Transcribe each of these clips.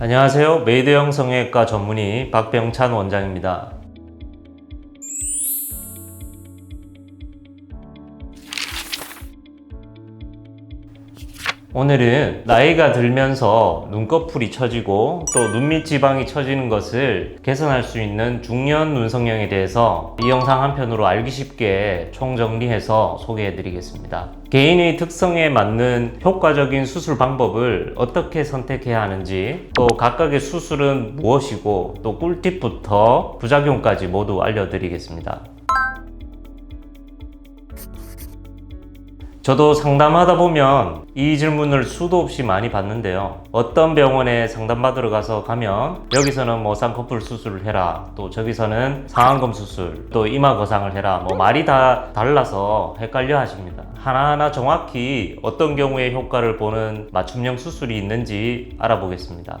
안녕하세요. 메이드 형 성형외과 전문의 박병찬 원장입니다. 오늘은 나이가 들면서 눈꺼풀이 처지고 또 눈밑 지방이 처지는 것을 개선할 수 있는 중년 눈성형에 대해서 이 영상 한편으로 알기 쉽게 총정리해서 소개해 드리겠습니다. 개인의 특성에 맞는 효과적인 수술 방법을 어떻게 선택해야 하는지 또 각각의 수술은 무엇이고 또 꿀팁부터 부작용까지 모두 알려드리겠습니다. 저도 상담하다 보면 이 질문을 수도 없이 많이 받는데요. 어떤 병원에 상담받으러 가서 가면 여기서는 뭐 쌍꺼풀 수술을 해라. 또 저기서는 상안검 수술, 또 이마 거상을 해라. 뭐 말이 다 달라서 헷갈려 하십니다. 하나하나 정확히 어떤 경우에 효과를 보는 맞춤형 수술이 있는지 알아보겠습니다.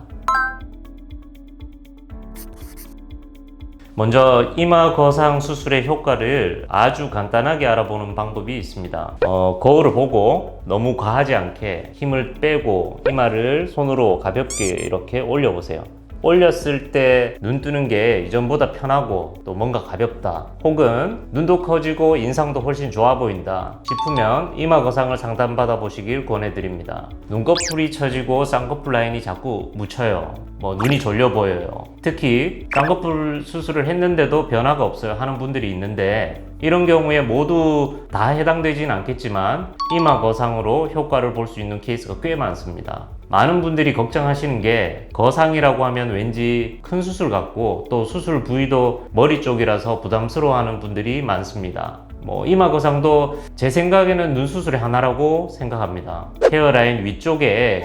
먼저 이마 거상 수술의 효과를 아주 간단하게 알아보는 방법이 있습니다. 어, 거울을 보고 너무 과하지 않게 힘을 빼고 이마를 손으로 가볍게 이렇게 올려보세요. 올렸을 때 눈 뜨는 게 이전보다 편하고 또 뭔가 가볍다. 혹은 눈도 커지고 인상도 훨씬 좋아 보인다 싶으면 이마 거상을 상담받아 보시길 권해드립니다. 눈꺼풀이 처지고 쌍꺼풀 라인이 자꾸 묻혀요. 뭐 눈이 졸려 보여요. 특히 쌍꺼풀 수술을 했는데도 변화가 없어요 하는 분들이 있는데 이런 경우에 모두 다 해당되지는 않겠지만 이마 거상으로 효과를 볼 수 있는 케이스가 꽤 많습니다 많은 분들이 걱정하시는 게 거상이라고 하면 왠지 큰 수술 같고 또 수술 부위도 머리 쪽이라서 부담스러워하는 분들이 많습니다. 뭐 이마 거상도 제 생각에는 눈 수술의 하나라고 생각합니다. 헤어라인 위쪽에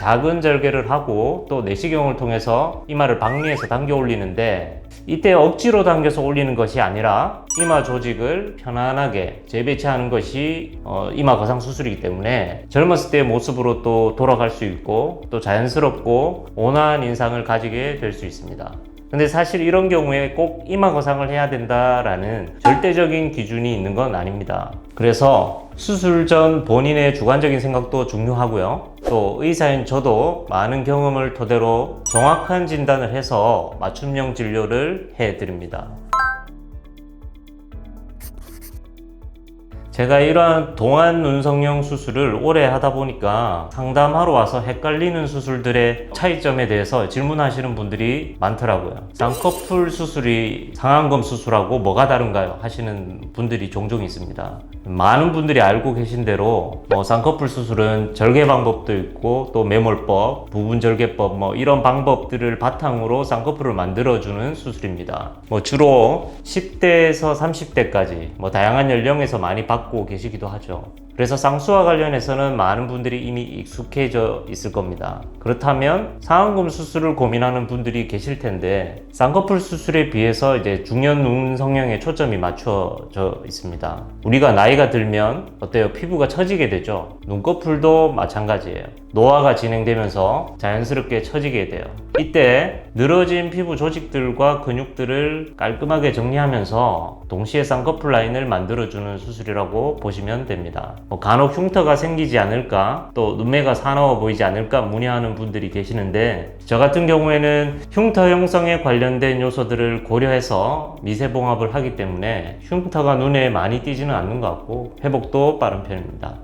작은 절개를 하고 또 내시경을 통해서 이마를 박리해서 당겨 올리는데 이때 억지로 당겨서 올리는 것이 아니라 이마 조직을 편안하게 재배치하는 것이 어, 이마 거상 수술이기 때문에 젊었을 때의 모습으로 또 돌아갈 수 있고 또 자연스럽고 온화한 인상을 가지게 될 수 있습니다. 근데 사실 이런 경우에 꼭 이마 거상을 해야 된다라는 절대적인 기준이 있는 건 아닙니다. 그래서 수술 전 본인의 주관적인 생각도 중요하고요. 또 의사인 저도 많은 경험을 토대로 정확한 진단을 해서 맞춤형 진료를 해 드립니다. 제가 이러한 동안 눈성형 수술을 오래 하다 보니까 상담하러 와서 헷갈리는 수술들의 차이점에 대해서 질문하시는 분들이 많더라고요. 쌍꺼풀 수술이 상안검 수술하고 뭐가 다른가요? 하시는 분들이 종종 있습니다. 많은 분들이 알고 계신 대로 뭐 쌍꺼풀 수술은 절개 방법도 있고 또 매몰법, 부분 절개법 뭐 이런 방법들을 바탕으로 쌍꺼풀을 만들어주는 수술입니다. 뭐 주로 10대에서 30대까지 뭐 다양한 연령에서 많이 받고 계시기도 하죠. 그래서 쌍수와 관련해서는 많은 분들이 이미 익숙해져 있을 겁니다. 그렇다면 상안검 수술을 고민하는 분들이 계실 텐데 쌍꺼풀 수술에 비해서 이제 중년 눈 성형에 초점이 맞춰져 있습니다. 우리가 나이가 들면 어때요? 피부가 처지게 되죠. 눈꺼풀도 마찬가지예요. 노화가 진행되면서 자연스럽게 처지게 돼요. 이때 늘어진 피부 조직들과 근육들을 깔끔하게 정리하면서 동시에 쌍꺼풀 라인을 만들어주는 수술이라고 보시면 됩니다. 뭐 간혹 흉터가 생기지 않을까 또 눈매가 사나워 보이지 않을까 문의하는 분들이 계시는데 저 같은 경우에는 흉터 형성에 관련된 요소들을 고려해서 미세봉합을 하기 때문에 흉터가 눈에 많이 띄지는 않는 것 같고 회복도 빠른 편입니다.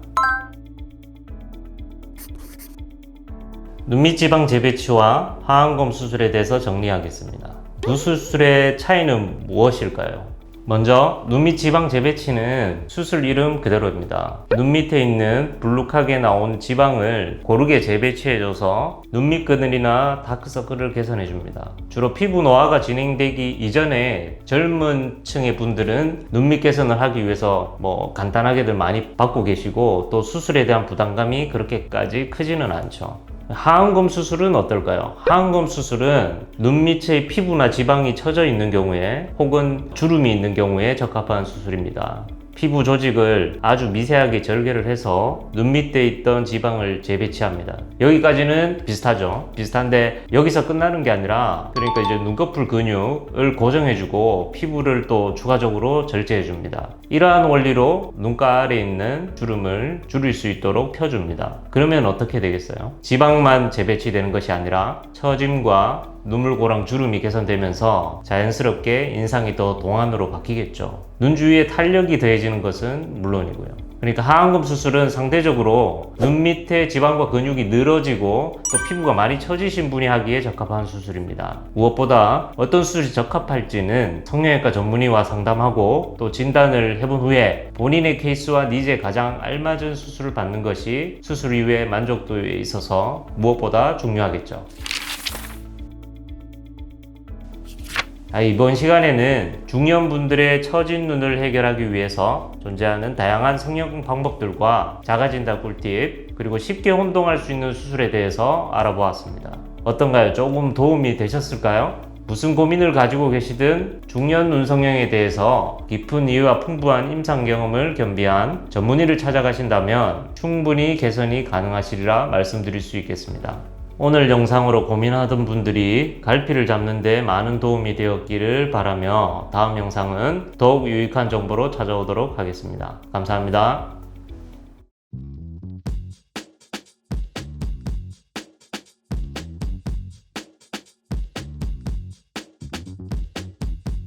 눈밑 지방 재배치와 하안검 수술에 대해서 정리하겠습니다. 두 수술의 차이는 무엇일까요? 먼저 눈밑 지방 재배치는 수술 이름 그대로입니다. 눈 밑에 있는 불룩하게 나온 지방을 고르게 재배치해줘서 눈밑 그늘이나 다크서클을 개선해줍니다. 주로 피부 노화가 진행되기 이전에 젊은 층의 분들은 눈밑 개선을 하기 위해서 뭐 간단하게들 많이 받고 계시고 또 수술에 대한 부담감이 그렇게까지 크지는 않죠. 하안검 수술은 어떨까요? 하안검 수술은 눈 밑에 피부나 지방이 처져 있는 경우에 혹은 주름이 있는 경우에 적합한 수술입니다. 피부 조직을 아주 미세하게 절개를 해서 눈 밑에 있던 지방을 재배치합니다. 여기까지는 비슷하죠. 비슷한데 여기서 끝나는 게 아니라 그러니까 이제 눈꺼풀 근육을 고정해주고 피부를 또 추가적으로 절제해줍니다. 이러한 원리로 눈가 아래에 있는 주름을 줄일 수 있도록 펴줍니다. 그러면 어떻게 되겠어요? 지방만 재배치되는 것이 아니라 처짐과 눈물고랑 주름이 개선되면서 자연스럽게 인상이 더 동안으로 바뀌겠죠. 눈 주위에 탄력이 더해지는 것은 물론이고요. 그러니까 하안검 수술은 상대적으로 눈 밑에 지방과 근육이 늘어지고 또 피부가 많이 처지신 분이 하기에 적합한 수술입니다. 무엇보다 어떤 수술이 적합할지는 성형외과 전문의와 상담하고 또 진단을 해본 후에 본인의 케이스와 니즈에 가장 알맞은 수술을 받는 것이 수술 이후의 만족도에 있어서 무엇보다 중요하겠죠. 이번 시간에는 중년분들의 처진 눈을 해결하기 위해서 존재하는 다양한 성형 방법들과 자가진단 꿀팁 그리고 쉽게 혼동할 수 있는 수술에 대해서 알아보았습니다. 어떤가요? 조금 도움이 되셨을까요? 무슨 고민을 가지고 계시든 중년 눈 성형에 대해서 깊은 이유와 풍부한 임상 경험을 겸비한 전문의를 찾아가신다면 충분히 개선이 가능하시리라 말씀드릴 수 있겠습니다. 오늘 영상으로 고민하던 분들이 갈피를 잡는 데 많은 도움이 되었기를 바라며 다음 영상은 더욱 유익한 정보로 찾아오도록 하겠습니다. 감사합니다.